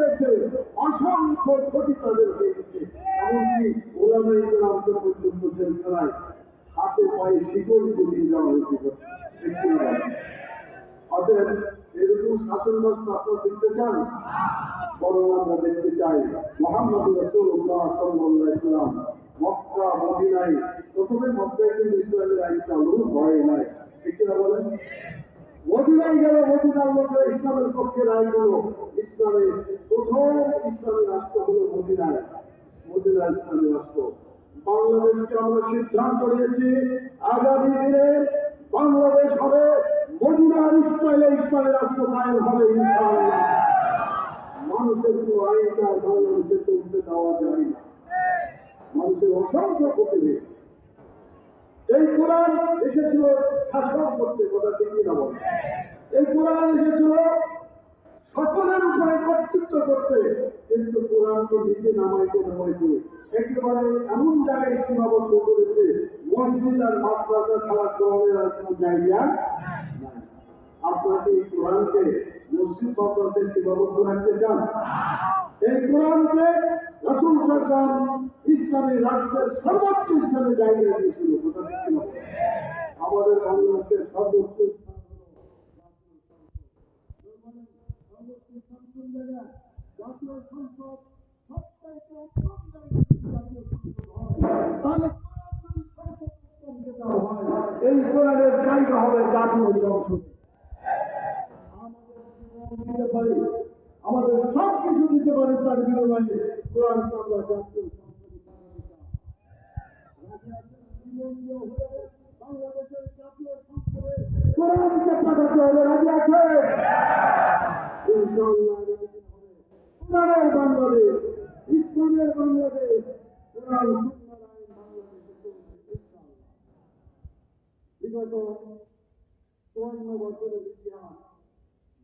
দিয়েছে। অসংখ্য ক্ষতি তাদের হয়ে গেছে এমনকি ওলামাই গ্রামকে পর্যন্ত জেলখানায় হাতে পায়ে শিকল দিয়ে দেওয়া হয়েছে। না? অতএব এরকম শাসন ব্যবস্থা আপনারা দেখতে চান? বরং আমরা দেখতে চাই মোহাম্মদ রসুল্লাহ সাল্লাহ ইসলাম মক্কা, মদিনায় প্রথমে মক্কায় কিন্তু ইসলামের আইন চালু হয় নাই। ঠিক বলেন? মদিনায় গেল মদিনার লোকেরা ইসলামের পক্ষে রায় হলো ইসলামের প্রথম ইসলামী রাষ্ট্র হলো মদিনায় মদিনা ইসলামী রাষ্ট্র। বাংলাদেশকে আমরা সিদ্ধান্ত নিয়েছি, আগামী দিনে বাংলাদেশ হবে মদিনার ইসলামী রাষ্ট্র কায়েম হবে মানুষের কোনো আইনটা বাংলাদেশে চলতে দেওয়া যায় না। মানুষের অসংখ্য হয়েছে। এই কোরআন এসেছিল শাসন করতে কথা ঠিক না এই কোরআন এসেছিল সকলের উপরে কর্তৃত্ব করতে, কিন্তু কোরআনকে নিচে নামাইতে নামাইতে একেবারে এমন জায়গায় সীমাবদ্ধ করেছে, মসজিদ আর মাদ্রাসা ছাড়া কোরআনের আর কোনো জায়গা আপনাকে এই কোরআনকে মসজিদ, মাদ্রাসায় সীমাবদ্ধ রাখতে চান? এই কোরআনকে রসুল সরকার ইসলামী রাষ্ট্রের সর্বোচ্চ স্থানে জায়গা দিয়েছিল? আমাদের হয়, হয়, এই কোরআনের জায়গা হবে জাতীয় সংসদ আমাদের সব কিছু দিতে পারি তার বিনিময়ে কোরআন জাতীয় সংসদে কোরআনকে পাঠাতে হবে রাজি আছে কোরআনের বাংলাদেশ ইসলামের বাংলাদেশ কোরআন বিগত চুয়ান্ন বছরের ইতিহাস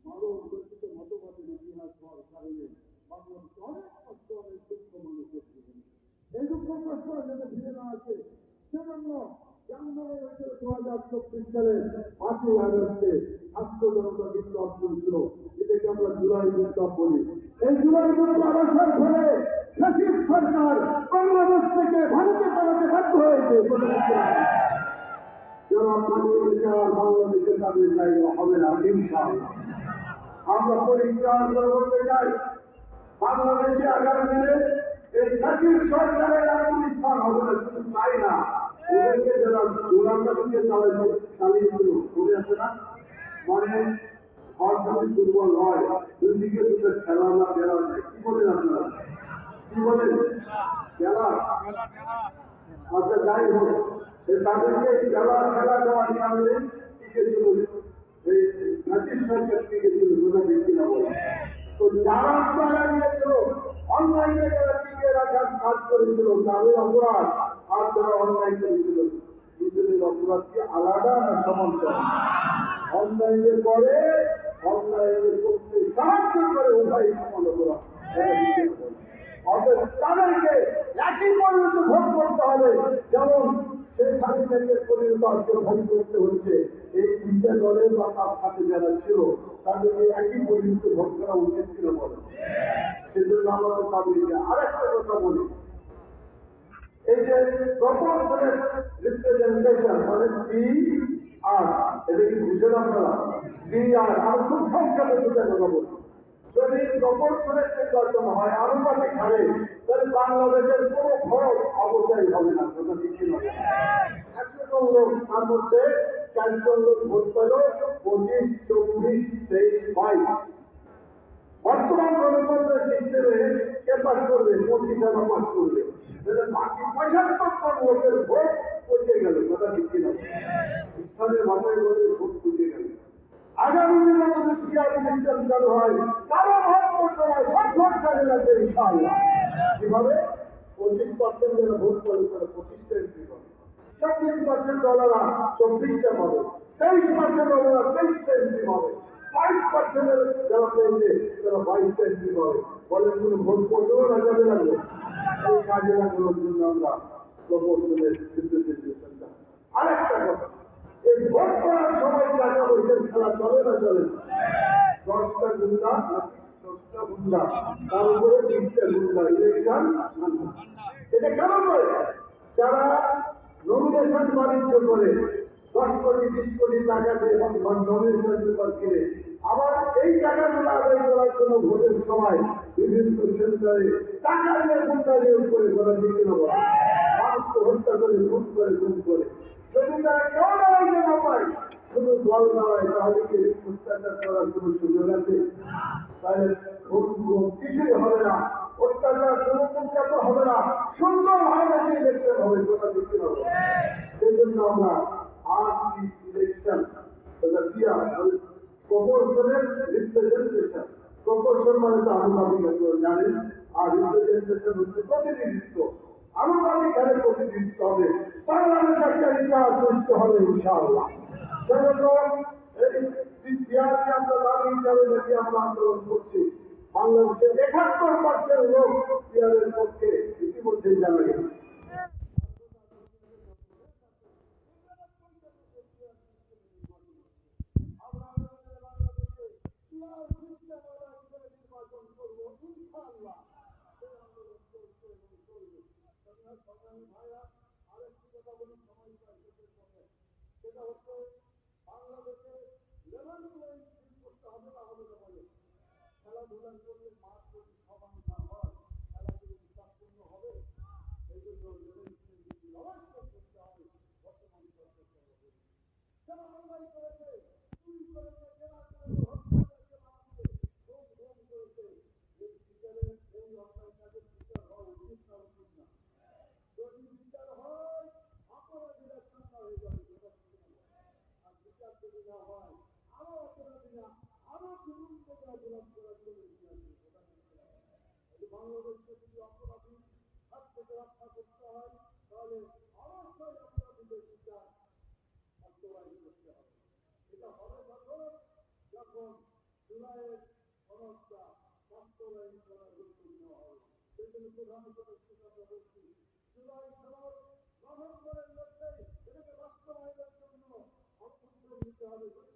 বারো গঠিত মতবাদের ইতিহাস হওয়ার কারণে বাংলাদেশে অনেক কষ্ট অনেক দুঃখ মানুষের জীবনে এই দুঃখ কষ্ট যাতে ফিরে না আসে সেজন্য জানুয়ারি দু চব্বিশ সালের আগস্টে ছাত্র বিপ্লব চলছিল এটাকে আমরা জুলাই বিপ্লব বলি এই জুলাই বিপ্লব আসার ফলে ফ্যাসিস্ট সরকার বাংলাদেশ থেকে ভারতে পালাতে বাধ্য হয়েছে যারা গেছে আর বাংলাদেশে তাদের জায়গা হবে না ইনশাআল্লাহ আমরা পরিষ্কার করে বলতে চাই বাংলাদেশে আগামী দিনে এই জাতির সরকারের আর কোনো হবে না, শুধু তাই না। মনে মানে দুই দিকে দুটো খেলা না বেলা কি বলেন আপনারা? কি বলেন? খেলা? আচ্ছা তো যারা নিয়েছিল অনলাইনে যারা টিকে রাখার কাজ করেছিল, তাদের অপরাধ আর যারা অনলাইন করেছিল। দুজনের অপরাধকে আলাদা না সমান সমান অনলাইনে করে অনলাইনে করতে সাহায্য করে উভয় সমান অপরাধ অপরাধ। তাদেরকে একই করতে হবে। যেমন এই দলের ছিল একই করা উচিত বলে সেজন্য আরেকটা কথা বলি। এই যে প্রপোর্শনের রিপ্রেজেন্টেশন মানে পি আর এটা কি বুঝে আপনারা? পি আর আর খুব সংক্ষেপে কথা বলি যদি প্রপোর্শনের নির্বাচন হয় তাহলে বাংলাদেশের কোনো খরচ অবশ্যই হবে না ছিল একশো লোক, তার মধ্যে চারজন লোক ভোট পেল, পঁচিশ, চব্বিশ, তেইশ, বাইশ। বর্তমান গণতন্ত্রের সিস্টেমে কে পাস করবে? পঁচিশ হাজার পাস করবে। বাকি পঁচাত্তর লোকের ভোট পচে ভোট পচে গেল আগামী দিনে ভোট ভোট কাজে লাগবে ইনশাআল্লাহ কীভাবে পঁচিশ পার্সেন্ট ভোট করে তারা পঁচিশটা এন্ট্রি পাবে চব্বিশ পার্সেন্ট ডলাররা চব্বিশটা পাবে তেইশ পার্সেন্ট ডলাররা তেইশটা এন্ট্রি পাবে বাইশ পার্সেন্টের যারা পেয়েছে, তারা বাইশটা এন্ট্রি পাবে বলেন কোনো ভোট করতেও না লাগবে এই কাজে লাগানোর জন্য আমরা প্রপোর্শনের রিপ্রেজেন্টেশনটা আরেকটা কথা এই ভোট করার সময় টাকা পয়সার খেলা চলে না চলে দশটা গুন্ডা দশটা গুন্ডা তার উপরে বিশটা গুন্ডা ইলেকশন এটা কেন করে যারা নমিনেশন বাণিজ্য করে দশ কোটি বিশ কোটি টাকা দিয়ে নমিনেশন পেপার কিনে আবার এই টাকাগুলো আদায় করার জন্য ভোটের সময় বিভিন্ন সেন্টারে টাকা দিয়ে গুন্ডা নিয়োগ করে করা দিতে হবে মানুষকে হত্যা করে খুন করে খুন করে। যদি তারা কেউ দাঁড়াইতে না পায়, শুধু দল দাঁড়ায়, তাহলে কি অত্যাচার করার কোনো সুযোগ আছে? তাহলে কিছুই হবে না। অত্যাচার কোনো পঞ্চায়েত হবে না। সুন্দর ভাবে সেই ইলেকশন হবে কোথা দিতে হবে। সেই জন্য আমরা আজ ইলেকশন প্রপোর্শনের রিপ্রেজেন্টেশন প্রপোর্শন মানে তো আনুপাতিক জানেন? আর রিপ্রেজেন্টেশন হচ্ছে প্রতিনিধিত্ব। আনুপাতিক হারে প্রতিনিধিত্ব হবে। বাংলাদেশ একটা ইতিহাস সৃষ্টি হবে, ইনশাআল্লাহ। এই বিহারকে আমরা হিসাবে নাকি আমরা আন্দোলন করছি, বাংলাদেশের একাত্তর পার্সেন্ট লোক বিহারের পক্ষে ইতিমধ্যে জানা গেছে। সেটা হচ্ছে বাংলাদেশে লেভেল ফিল্ড করতে হবে না হবে খেলাধুলার জন্য মাঠ যদি সমান না হয় খেলাধুলো হবে এই জন্য লেভেল অবশ্যই করতে হবে বর্তমান সরকার করেছে বিনা হয় আরও অপরাধ বিনা আরও বিভিন্ন অপরাধ করার জন্য বাংলাদেশকে যদি অপরাধী হাত রক্ষা করতে হয় তাহলে অবশ্যই অপরাধীদের বিচার বাস্তবায়ন করতে হবে এটা হবে যখন সমস্যা বাস্তবায়ন করার উদ্যোগ নেওয়া হবে সেজন্য প্রধান উপদেষ্টা বলছি জুলাই সনদ গ্রহণ করেন লক্ষ্যে এটাকে Father